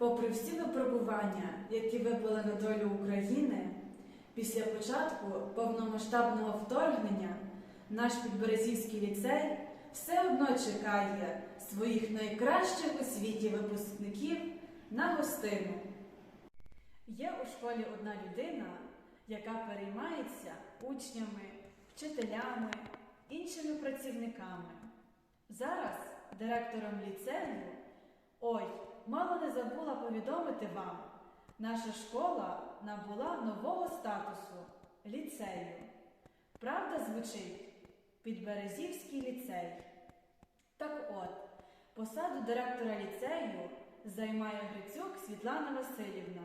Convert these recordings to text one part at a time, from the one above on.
попри всі випробування, які випали на долю України, після початку повномасштабного вторгнення наш Підберезівський ліцей все одно чекає своїх найкращих у світі випускників на гостину. Є у школі одна людина, яка переймається учнями, вчителями, іншими працівниками. Зараз директором ліцею, ой, мало не забула повідомити вам, наша школа набула нового статусу ліцею. Правда звучить Підберезівський ліцей. Так от, посаду директора ліцею займає Грицюк Світлана Васильівна.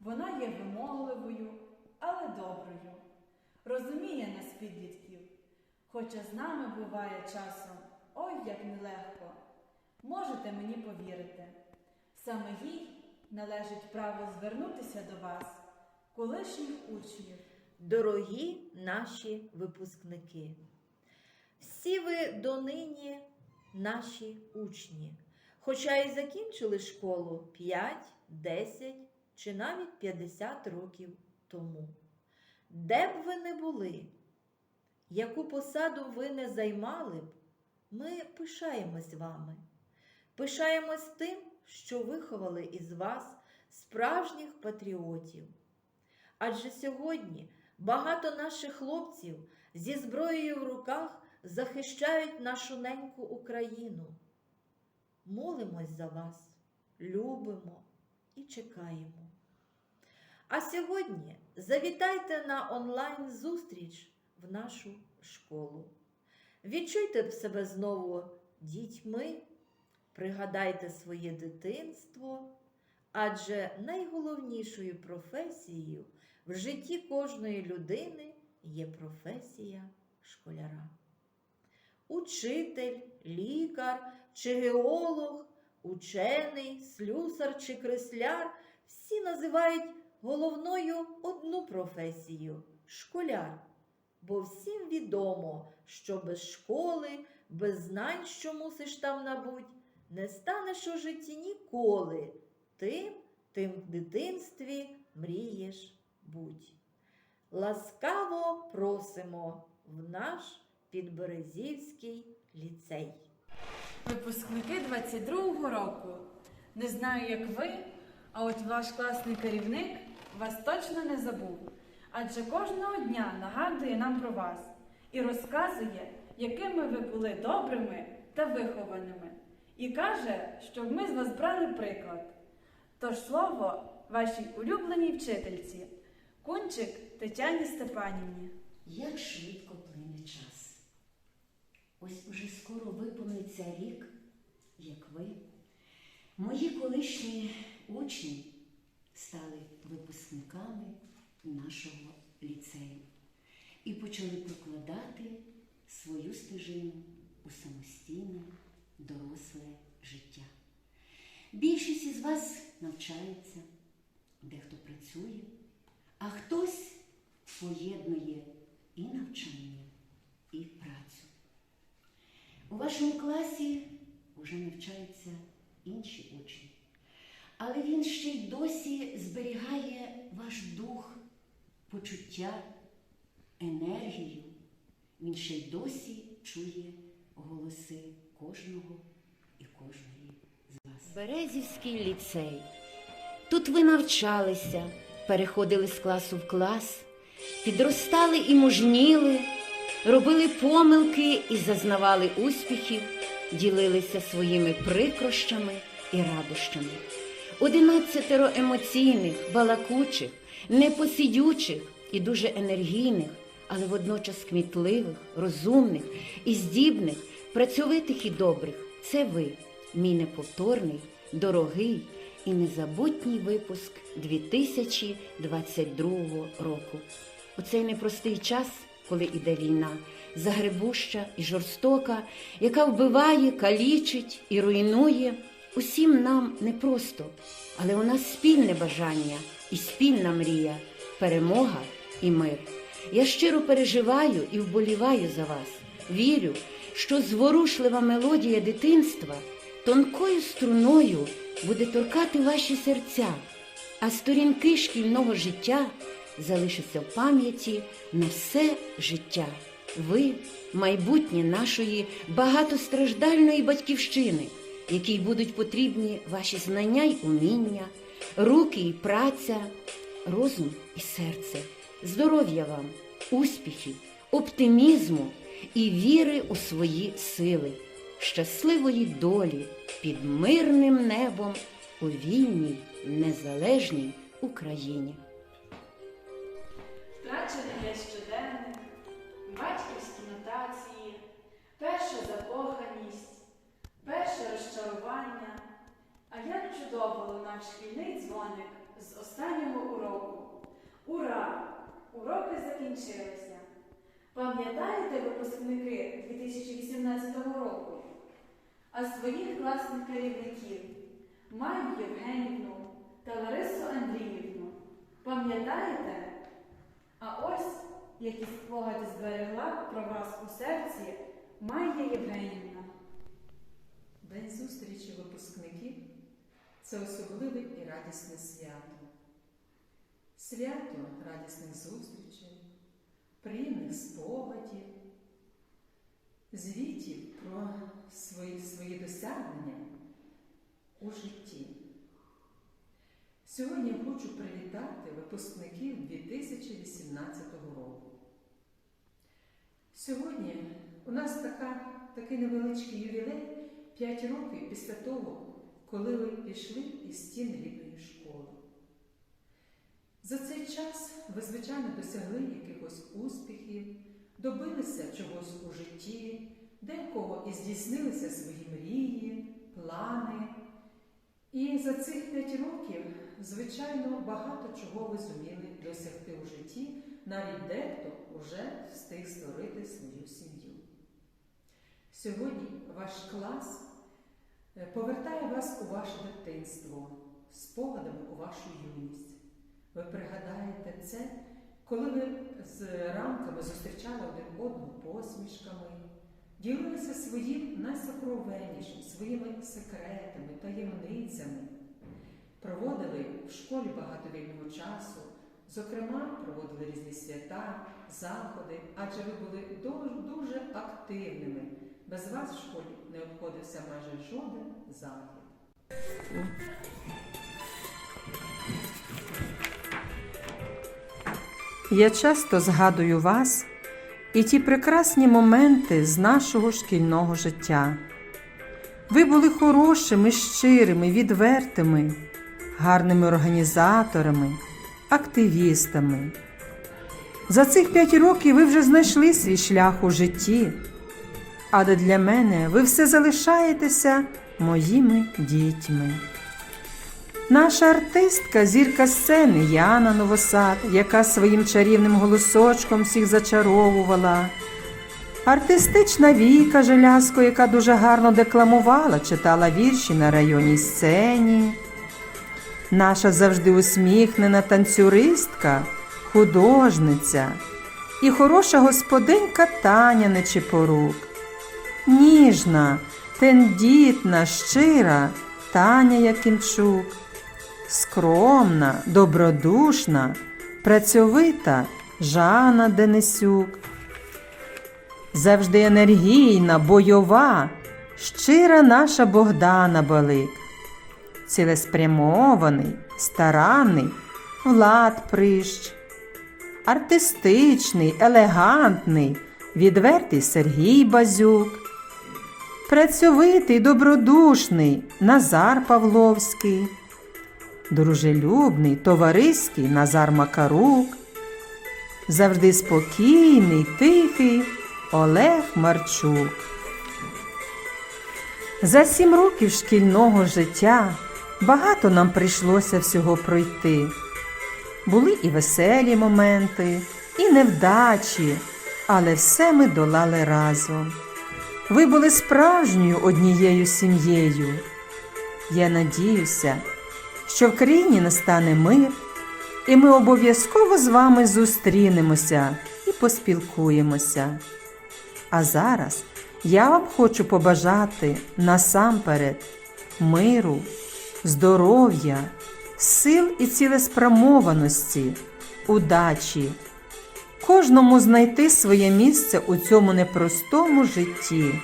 Вона є вимогливою, але доброю, розуміє нас підлітків, хоча з нами буває часом ой як нелегко. Можете мені повірити, саме їй належить право звернутися до вас, колишніх учнів. Дорогі наші випускники, всі ви донині наші учні, хоча і закінчили школу 5, 10 чи навіть 50 років тому. Де б ви не були, яку посаду ви не займали б, ми пишаємось вами. Пишаємось тим, що виховали із вас справжніх патріотів. Адже сьогодні багато наших хлопців зі зброєю в руках захищають нашу неньку Україну. Молимось за вас, любимо і чекаємо. А сьогодні завітайте на онлайн-зустріч в нашу школу. Відчуйте себе знову дітьми, пригадайте своє дитинство, адже найголовнішою професією в житті кожної людини є професія школяра. Учитель, лікар чи геолог, учений, слюсар чи кресляр всі називають головною одну професію школяр. Бо всім відомо, що без школи, без знань, що мусиш там набуть, не станеш у житті ніколи. Тим, тим в дитинстві мрієш будь. Ласкаво просимо в наш Підберезівський ліцей. Випускники 22-го року. Не знаю, як ви, а от ваш класний керівник вас точно не забув. Адже кожного дня нагадує нам про вас і розказує, якими ви були добрими та вихованими. І каже, щоб ми з вас брали приклад. Тож слово вашій улюбленій вчительці, Кунчик Тетяні Степанівні. Як швидко плине час. Ось уже скоро виповниться рік, як ви, мої колишні учні, стали випускниками нашого ліцею і почали прокладати свою стежину у самостійне, доросле життя. Більшість із вас навчається, дехто працює, а хтось поєднує і навчання, і працю. У вашому класі вже навчаються інші учні, але він ще й досі зберігає ваш дух, почуття, енергію. Він ще й досі чує голоси кожного і кожної з вас. Березівський ліцей. Тут ви навчалися, переходили з класу в клас, підростали і мужніли, робили помилки і зазнавали успіхів, ділилися своїми прикрощами і радощами. Одинадцятеро емоційних, балакучих, непосидючих і дуже енергійних, але водночас кмітливих, розумних і здібних, працьовитих і добрих. Це ви, мій неповторний, дорогий і незабутній випуск 2022 року. У цей непростий час, коли іде війна, загребуща і жорстока, яка вбиває, калічить і руйнує, усім нам непросто, але у нас спільне бажання і спільна мрія, перемога і мир. Я щиро переживаю і вболіваю за вас. Вірю, що зворушлива мелодія дитинства тонкою струною буде торкати ваші серця, а сторінки шкільного життя залишаться в пам'яті на все життя. Ви майбутнє нашої багатостраждальної батьківщини, якій будуть потрібні ваші знання й уміння, руки і праця, розум і серце, здоров'я вам, успіхів, оптимізму і віри у свої сили, щасливої долі під мирним небом у вільній, незалежній Україні. Втрачений є щоденник, батьківські нотації, перша закоханість, перше розчарування. А як чудово лунав шкільний дзвоник з останнього уроку. Ура! Уроки закінчилися. Пам'ятаєте випускники 2018 року? А своїх класних керівників Маю Євгенівну та Ларису Андріївну. Пам'ятаєте? А ось які спогади зберегла про вас у серці Майя Євгенівна. День зустрічі випускників це особливе і радісне свято. Свято радісних зустрічей, приємних спогадів, звітів про свої, свої досягнення у житті. Сьогодні я хочу привітати випускників 2018 року. Сьогодні у нас така, такий невеличкий ювілей 5 років після того, коли ви пішли із стін рідної школи. За цей час ви, звичайно, досягли якихось успіхів, добилися чогось у житті, декого і здійснилися свої мрії, плани. І за цих 5 років, звичайно, багато чого ви зуміли досягти у житті, навіть дехто вже встиг створити свою сім'ю. Сьогодні ваш клас е, повертає вас у ваше дитинство, спогадами у вашу юність. Ви пригадаєте це, коли ви з ранками зустрічали один одного посмішками, ділилися своїм найсокровеннішим, своїми секретами, таємницями, проводили в школі багато вільного часу, зокрема, проводили різні свята, заходи, адже ви були дуже активними. Без вас в школі не обходився майже жоден захід. Я часто згадую вас і ті прекрасні моменти з нашого шкільного життя. Ви були хорошими, щирими, відвертими, гарними організаторами, активістами. За цих п'ять років ви вже знайшли свій шлях у житті, але для мене ви все залишаєтеся моїми дітьми. Наша артистка, зірка сцени Яна Новосад, яка своїм чарівним голосочком всіх зачаровувала. Артистична Віка Желязко, яка дуже гарно декламувала, читала вірші на районній сцені. Наша завжди усміхнена танцюристка, художниця і хороша господинка Таня Нечипорук. Ніжна, тендітна, щира Таня Якимчук скромна, добродушна, працьовита Жана Денисюк. Завжди енергійна, бойова, щира наша Богдана Балик, цілеспрямований, старанний Влад Прищ, артистичний, елегантний, відвертий Сергій Базюк, працьовитий, добродушний Назар Павловський дружелюбний, товариський Назар Макарук, завжди спокійний, тихий Олег Марчук. За сім років шкільного життя багато нам прийшлося всього пройти. Були і веселі моменти, і невдачі, але все ми долали разом. Ви були справжньою однією сім'єю. Я надіюся, що в країні настане мир, і ми обов'язково з вами зустрінемося і поспілкуємося. А зараз я вам хочу побажати насамперед миру, здоров'я, сил і цілеспрямованості, удачі. Кожному знайти своє місце у цьому непростому житті.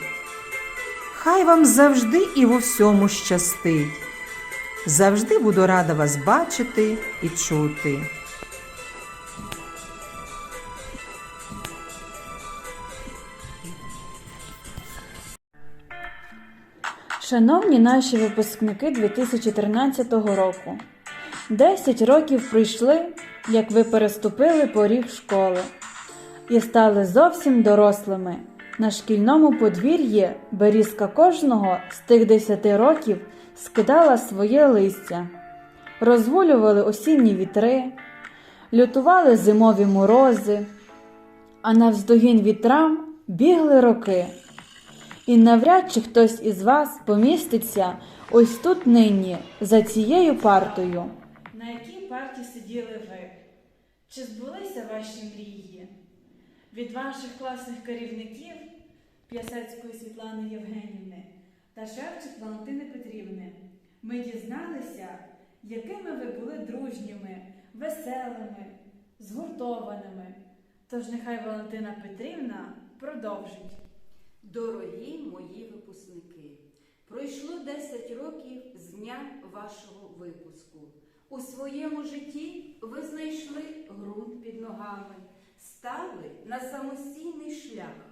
Хай вам завжди і в усьому щастить. Завжди буду рада вас бачити і чути. Шановні наші випускники 2013 року, 10 років пройшли, як ви переступили поріг школи і стали зовсім дорослими. На шкільному подвір'ї берізка кожного з тих 10 років скидала своє листя, розволювали осінні вітри, лютували зимові морози, а навздогін вітрам бігли роки. І навряд чи хтось із вас поміститься ось тут нині, за цією партою. На якій парті сиділи ви? Чи збулися ваші мрії? Від ваших класних керівників П'ясецької Світлани Євгенівни та Шевчик Валентини Петрівни ми дізналися, якими ви були дружніми, веселими, згуртованими. Тож нехай Валентина Петрівна продовжить. Дорогі мої випускники, пройшло 10 років з дня вашого випуску. У своєму житті ви знайшли ґрунт під ногами, стали на самостійний шлях.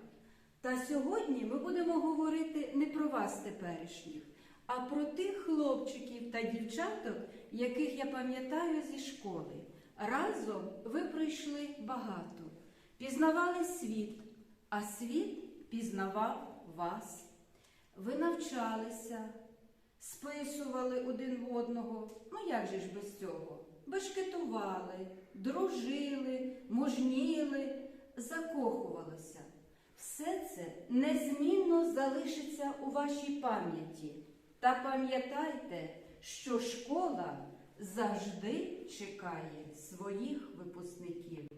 Та сьогодні ми будемо говорити не про вас теперішніх, а про тих хлопчиків та дівчаток, яких я пам'ятаю зі школи. Разом ви пройшли багато, пізнавали світ, а світ пізнавав вас. Ви навчалися, списували один в одного. Ну як же ж без цього? Бешкетували, дружили, мужніли, закохувалися. Все це незмінно залишиться у вашій пам'яті. Та пам'ятайте, що школа завжди чекає своїх випускників.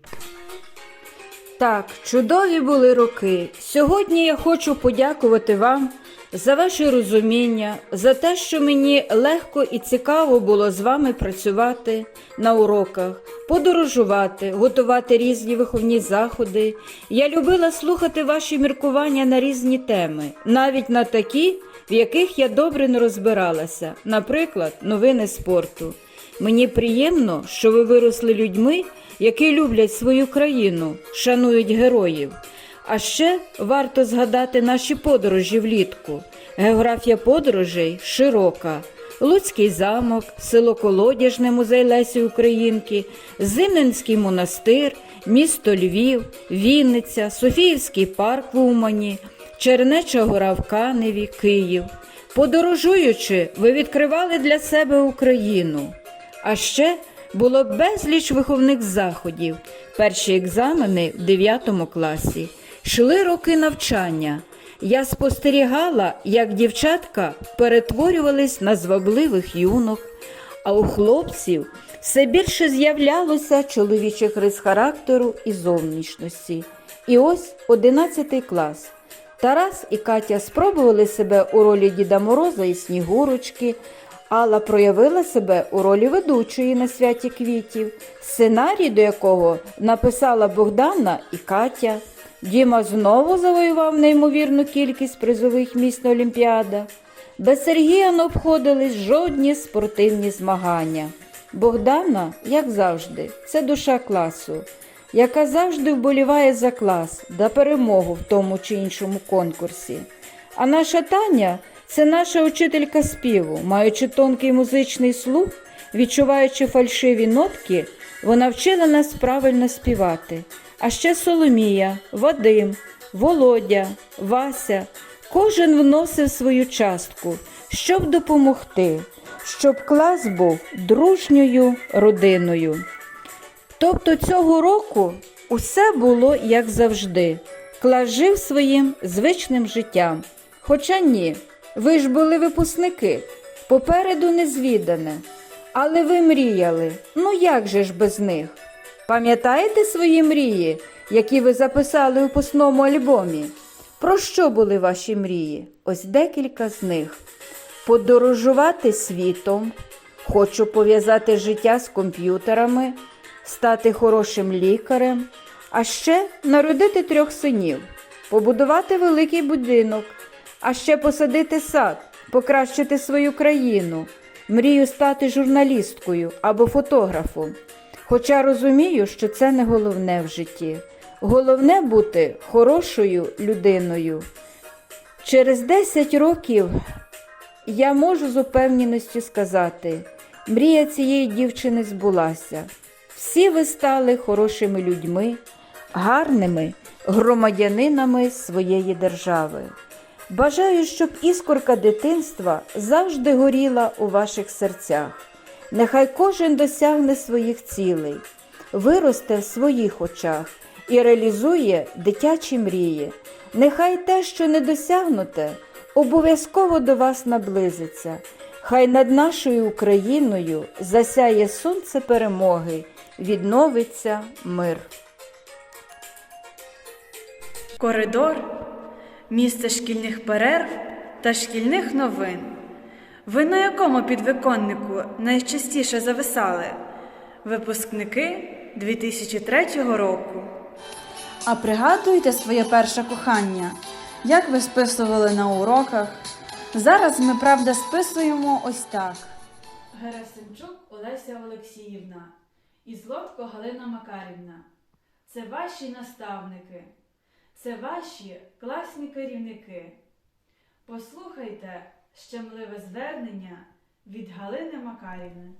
Так, чудові були роки. Сьогодні я хочу подякувати вам за ваше розуміння, за те, що мені легко і цікаво було з вами працювати на уроках, подорожувати, готувати різні виховні заходи. Я любила слухати ваші міркування на різні теми, навіть на такі, в яких я добре не розбиралася, наприклад, новини спорту. Мені приємно, що ви виросли людьми, які люблять свою країну, шанують героїв. А ще варто згадати наші подорожі влітку. Географія подорожей широка. Луцький замок, село Колодяжне, музей Лесі Українки, Зимненський монастир, місто Львів, Вінниця, Софіївський парк в Умані, Чернеча гора в Каневі, Київ. Подорожуючи, ви відкривали для себе Україну. А ще було безліч виховних заходів, перші екзамени в 9 класі. Шли роки навчання. Я спостерігала, як дівчатка перетворювались на звабливих юнок, а у хлопців все більше з'являлося чоловічих рис характеру і зовнішності. І ось 11 клас. Тарас і Катя спробували себе у ролі Діда Мороза і Снігурочки. Алла проявила себе у ролі ведучої на святі квітів, сценарій до якого написала Богдана і Катя. Діма знову завоював неймовірну кількість призових місць на Олімпіадах. Без Сергія не обходились жодні спортивні змагання. Богдана, як завжди, це душа класу, яка завжди вболіває за клас да перемогу в тому чи іншому конкурсі. А наша Таня це наша учителька співу, маючи тонкий музичний слух, відчуваючи фальшиві нотки, вона вчила нас правильно співати. А ще Соломія, Вадим, Володя, Вася. Кожен вносив свою частку, щоб допомогти, щоб клас був дружньою родиною. Тобто цього року усе було як завжди. Клас жив своїм звичним життям. Хоча ні, ви ж були випускники, попереду незвідане. Але ви мріяли, ну як же ж без них? Пам'ятаєте свої мрії, які ви записали у випускному альбомі? Про що були ваші мрії? Ось декілька з них. подорожувати світом, хочу пов'язати життя з комп'ютерами, стати хорошим лікарем, а ще народити трьох синів, побудувати великий будинок, а ще посадити сад, покращити свою країну. Мрію стати журналісткою або фотографом. Хоча розумію, що це не головне в житті. Головне бути хорошою людиною. Через 10 років я можу з упевненістю сказати, мрія цієї дівчини збулася. Всі ви стали хорошими людьми, гарними громадянинами своєї держави. Бажаю, щоб іскорка дитинства завжди горіла у ваших серцях. Нехай кожен досягне своїх цілей, виросте в своїх очах і реалізує дитячі мрії. Нехай те, що не досягнуте, обов'язково до вас наблизиться. Хай над нашою Україною засяє сонце перемоги, відновиться мир. Коридор місце шкільних перерв та шкільних новин. Ви на якому підвиконнику найчастіше зависали? Випускники 2003 року. А пригадуєте своє перше кохання? Як ви списували на уроках? Зараз ми, правда, списуємо ось так. Герасимчук Олеся Олексіївна і Злотко Галина Макарівна. Це ваші наставники. Це ваші класні керівники. Послухайте щемливе звернення від Галини Макарівни.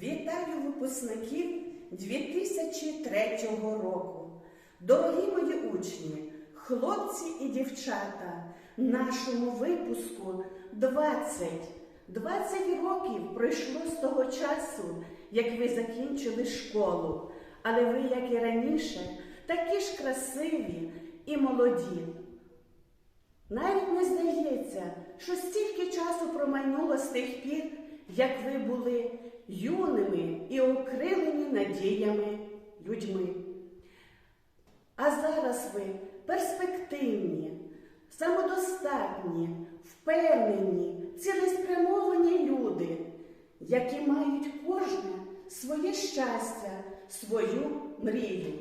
Вітаю випускників 2003 року. Дорогі мої учні, хлопці і дівчата, нашому випуску 20. 20 років пройшло з того часу, як ви закінчили школу. Але ви, як і раніше, такі ж красиві і молоді. Навіть не здається, що стільки часу промайнуло з тих пір, як ви були юними і окрилені надіями людьми. А зараз ви перспективні, самодостатні, впевнені, цілеспрямовані люди, які мають кожне своє щастя, свою мрію.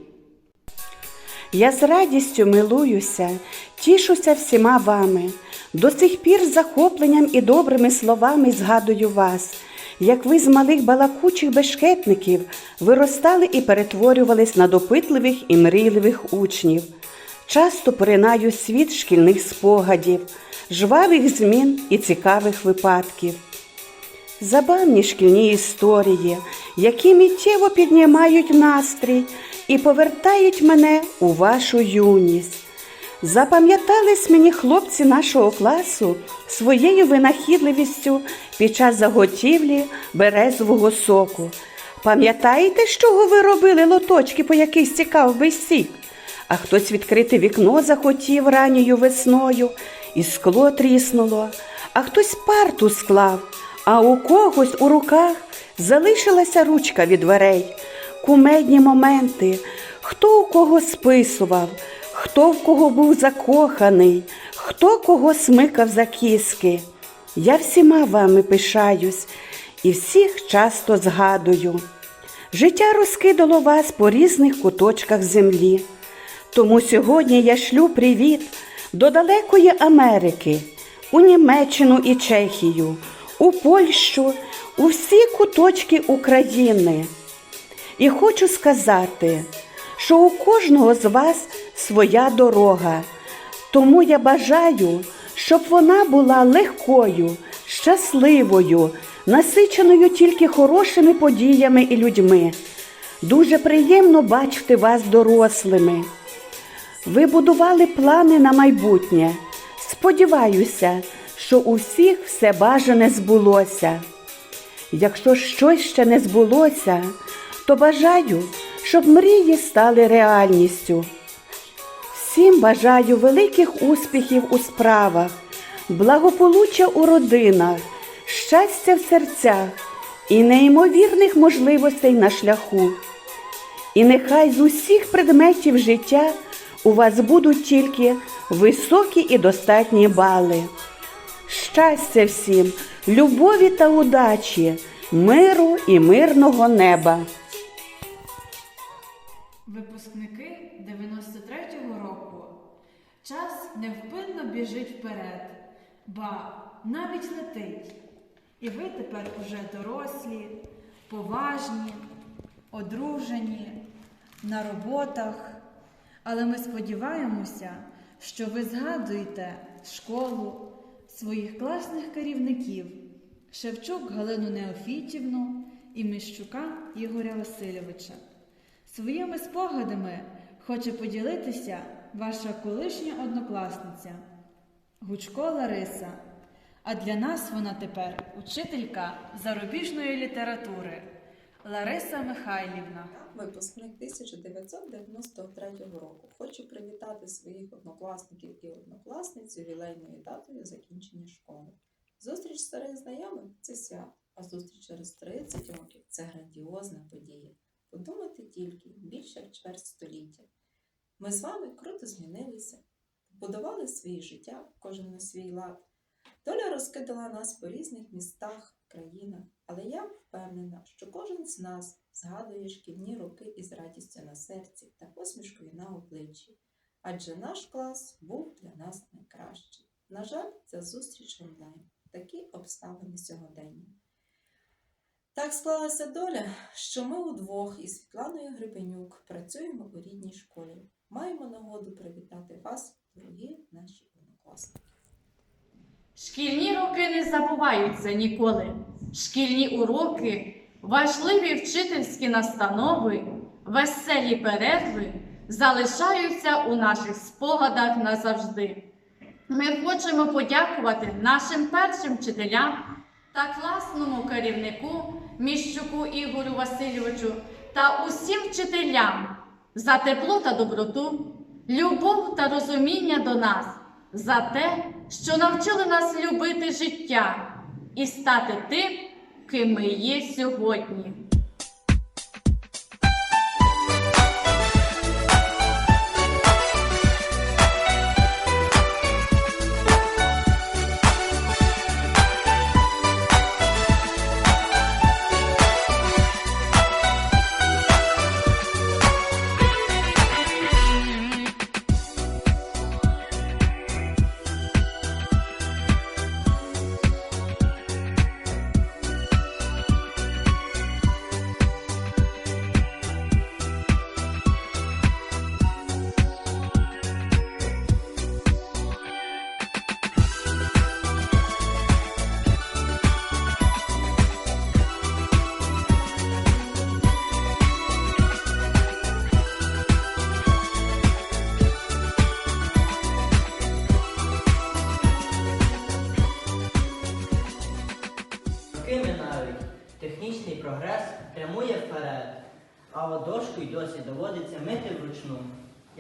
Я з радістю милуюся, тішуся всіма вами. До цих пір з захопленням і добрими словами згадую вас, як ви з малих балакучих бешкетників виростали і перетворювались на допитливих і мрійливих учнів. Часто поринаю світ шкільних спогадів, жвавих змін і цікавих випадків. Забавні шкільні історії, які миттєво піднімають настрій і повертають мене у вашу юність. Запам'ятались мені хлопці нашого класу своєю винахідливістю під час заготівлі березового соку. Пам'ятаєте, з чого ви робили лоточки, по яких стікав сік? А хтось відкрити вікно захотів ранньою весною, і скло тріснуло, а хтось парту склав, а у когось у руках залишилася ручка від дверей. Кумедні моменти, хто у кого списував, хто в кого був закоханий, хто кого смикав за кіски. Я всіма вами пишаюсь і всіх часто згадую. Життя розкидало вас по різних куточках землі. Тому сьогодні я шлю привіт до далекої Америки, у Німеччину і Чехію, у Польщу, у всі куточки України. І хочу сказати, що у кожного з вас своя дорога. Тому я бажаю, щоб вона була легкою, щасливою, насиченою тільки хорошими подіями і людьми. Дуже приємно бачити вас дорослими. Ви будували плани на майбутнє. Сподіваюся, що у всіх все бажане збулося. Якщо щось ще не збулося, то бажаю, щоб мрії стали реальністю. Всім бажаю великих успіхів у справах, благополуччя у родинах, щастя в серцях і неймовірних можливостей на шляху. І нехай з усіх предметів життя у вас будуть тільки високі і достатні бали. Щастя всім, любові та удачі, миру і мирного неба. Випускники 93-го року. Час невпинно біжить вперед, ба навіть летить. І ви тепер уже дорослі, поважні, одружені, на роботах. Але ми сподіваємося, що ви згадуєте школу, своїх класних керівників Шевчук Галину Неофітівну і Міщука Ігоря Васильовича. Своїми спогадами хоче поділитися ваша колишня однокласниця Гучко Лариса. А для нас вона тепер учителька зарубіжної літератури Лариса Михайлівна. Випускник 1993 року. Хочу привітати своїх однокласників і однокласниць ювілейною датою закінчення школи. Зустріч старих знайомих це свято, а зустріч через 30 років це грандіозна подія. Подумати тільки більше чверть століття. Ми з вами круто змінилися, побудували своє життя, кожен на свій лад. Доля розкидала нас по різних містах, країнах, але я впевнена, що кожен з нас згадує шкільні роки із радістю на серці та посмішкою на обличчі, адже наш клас був для нас найкращий. На жаль, це зустріч онлайн, такі обставини сьогодення. Так склалася доля, що ми удвох із Світланою Гребенюк працюємо у рідній школі. Маємо нагоду привітати вас, дорогі наші однокласники. Шкільні роки не забуваються ніколи. Шкільні уроки, важливі вчительські настанови, веселі перерви залишаються у наших спогадах назавжди. Ми хочемо подякувати нашим першим вчителям та класному керівнику Міщуку Ігорю Васильовичу та усім вчителям за тепло та доброту, любов та розуміння до нас, за те, що навчили нас любити життя і стати тим, ким ми є сьогодні.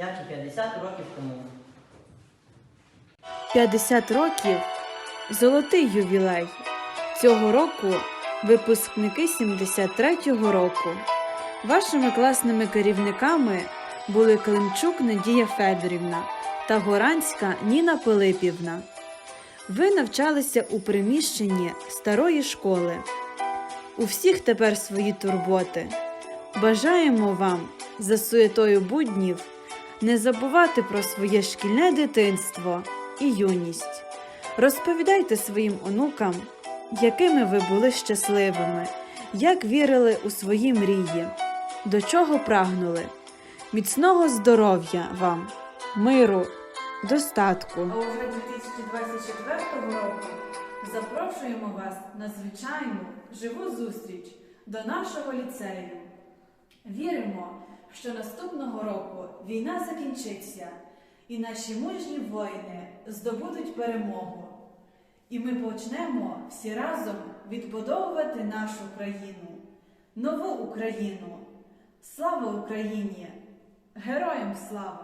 Як і 50 років тому. 50 років золотий ювілей. Цього року випускники 73-го року. Вашими класними керівниками були Климчук Надія Федорівна та Горанська Ніна Пилипівна. Ви навчалися у приміщенні старої школи. У всіх тепер свої турботи. Бажаємо вам за суєтою буднів не забувати про своє шкільне дитинство і юність. Розповідайте своїм онукам, якими ви були щасливими, як вірили у свої мрії, до чого прагнули. Міцного здоров'я вам, миру, достатку. А уже 2024 року запрошуємо вас на звичайну живу зустріч до нашого ліцею. Віримо, що наступного року війна закінчиться, і наші мужні воїни здобудуть перемогу. І ми почнемо всі разом відбудовувати нашу країну, нову Україну. Слава Україні! Героям слава!